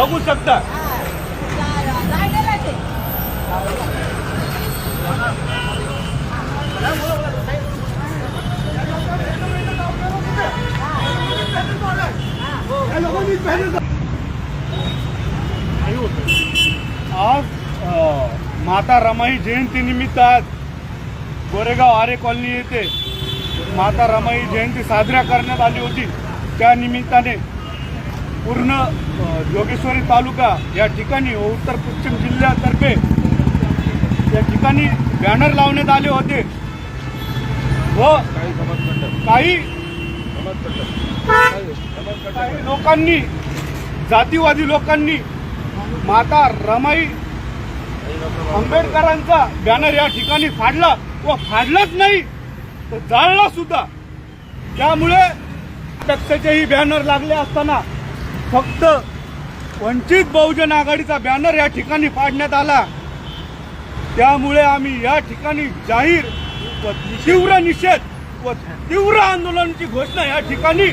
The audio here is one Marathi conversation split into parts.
बघू शकता. आज माता रमाई जयंती निमित्त आज गोरेगाव आरे कॉलनी येथे माता रमाई जयंती साजऱ्या करण्यात आली होती. त्या निमित्ताने पूर्ण जोगेश्वरी तालुका या ठिकाणी व उत्तर पश्चिम जिल्ह्यातर्फे या ठिकाणी बॅनर लावण्यात आले होते. व काही काही लोकांनी जातीवादी लोकांनी माता रमाई आंबेडकरांचा बॅनर या ठिकाणी फाडला व फाडलाच नाही तर जाळला सुद्धा. त्यामुळे पक्षाचेही बॅनर लागले असताना फक्त वंचित बहुजन आघाडीचा बॅनर या ठिकाणी पाडण्यात आला. त्यामुळे आम्ही या ठिकाणी जाहीर व तीव्र निषेध व तीव्र आंदोलनाची घोषणा या ठिकाणी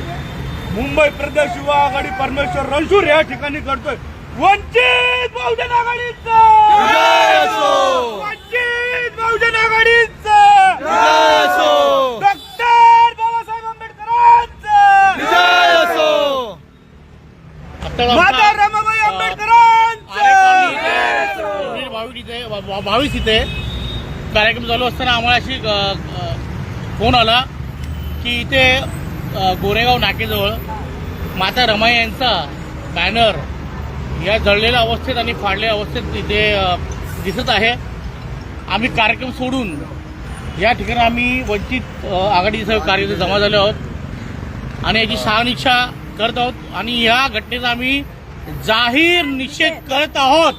मुंबई प्रदेश युवा आघाडी परमेश्वर रणशूर या ठिकाणी करतोय. वंचित बहुजन आघाडीचा वंचित बहुजन आघाडीचं डॉक्टर बाबासाहेब आंबेडकरांचं माता रमाबाई आंबेडकरांचं बावीस इथे? इथे कार्यक्रम चालू असताना आम्हाला अशी फोन आला की इथे गोरेगाव नाकेजवळ माता रमाई यांचा बॅनर या जळलेल्या अवस्थेत आणि फाडलेल्या अवस्थेत इथे दिसत आहे. आम्ही कार्यक्रम सोडून या ठिकाणी आम्ही वंचित आघाडीचे कार्य जमा झालो आहोत. आणि याची शहानिशा करत आहोत आणि या घटनेचा आम्ही जाहीर निषेध करत आहोत.